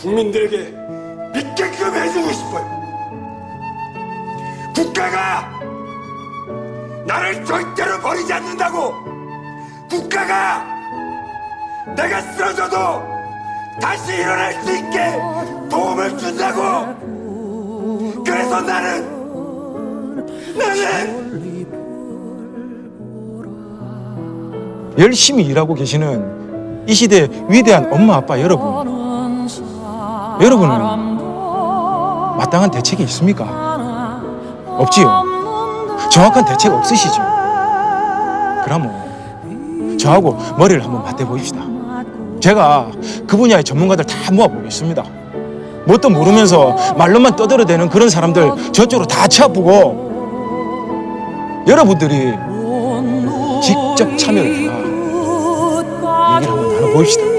국민들에게 믿게끔 해주고 싶어요. 국가가 나를 절대로 버리지 않는다고 국가가 내가 쓰러져도 다시 일어날 수 있게 도움을 준다고 그래서 나는 나는 열심히 일하고 계시는 이 시대 위대한 엄마 아빠 여러분 여러분은 마땅한 대책이 있습니까? 없지요. 정확한 대책 없으시죠. 그러면 저하고 머리를 한번 맞대 보십시다. 제가 그 분야의 전문가들 다 모아 보겠습니다. 뭣도 모르면서 말로만 떠들어대는 그런 사람들 저쪽으로 다 치아프고 여러분들이 직접 참여를 해라. 얘기를 한번 나눠봅시다.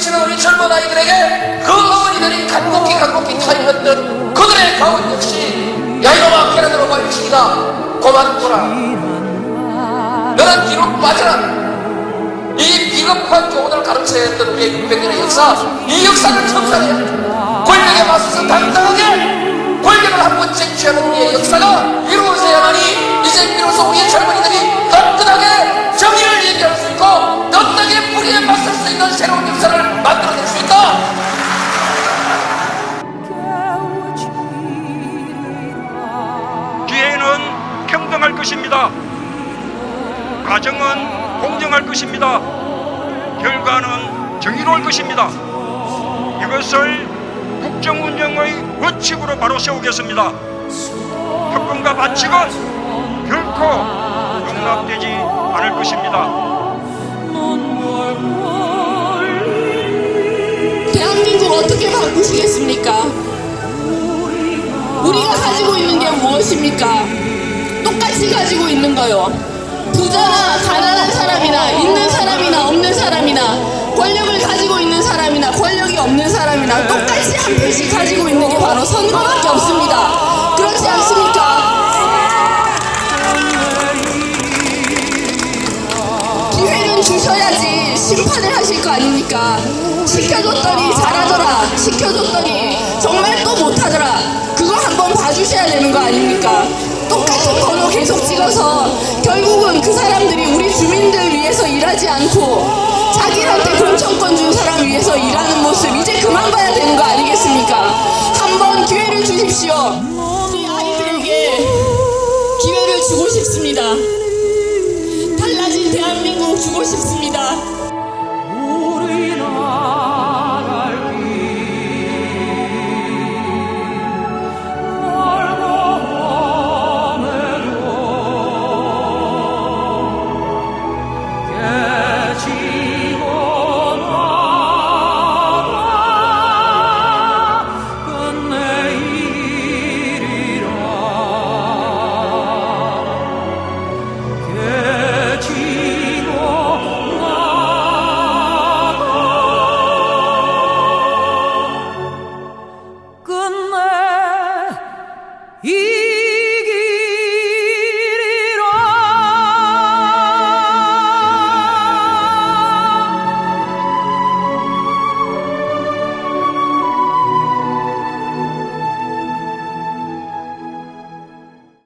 넘치는 우리 젊은 아이들에게 그 어머니들이 간곡히 간곡히 타임했던 그들의 가운 역시 야이놈아 캐나다로 말치기다 고맙구나. 너는 뒤로 빠져라 이 비겁한 교훈을 가르쳐야 했던 우리의 600년의 역사 이 역사를 청산해야 한다 권력에 맞서서 당당하게 권력을 한 번 쟁취하는 우리의 역사가 이루어져야 하니 이제 비로소 우리의 젊은 평등할 것입니다. 과정은 공정할 것입니다. 결과는 정의로울 것입니다. 이것을 국정 운영의 원칙으로 바로 세우겠습니다. 특권과 반칙은 결코 용납되지 않을 것입니다. 대한민국 어떻게 바꾸시겠습니까? 우리가 가지고 있는 게 무엇입니까? 가지고 있는 거요. 부자나 가난한 사람이나 있는 사람이나 없는 사람이나 권력을 가지고 있는 사람이나 권력이 없는 사람이나 똑같이 한 표씩 가지고 있는 게 바로 선거밖에 없습니다. 그렇지 않습니까? 기회는 주셔야지 심판을 하실 거 아닙니까? 시켜줬더니 잘하더라. 시켜줬더니 정말 또 못하더라. 그거 한번 봐주셔야 되는 거 아닙니까? 찍어서 결국은 그 사람들이 우리 주민들 위해서 일하지 않고 자기한테 공천권 준 사람 위해서 일하는 모습 이제 그만 봐야 되는 거 아니겠습니까? 한번 기회를 주십시오. 우리 아이들에게 기회를 주고 싶습니다. 달라진 대한민국 주고 싶습니다.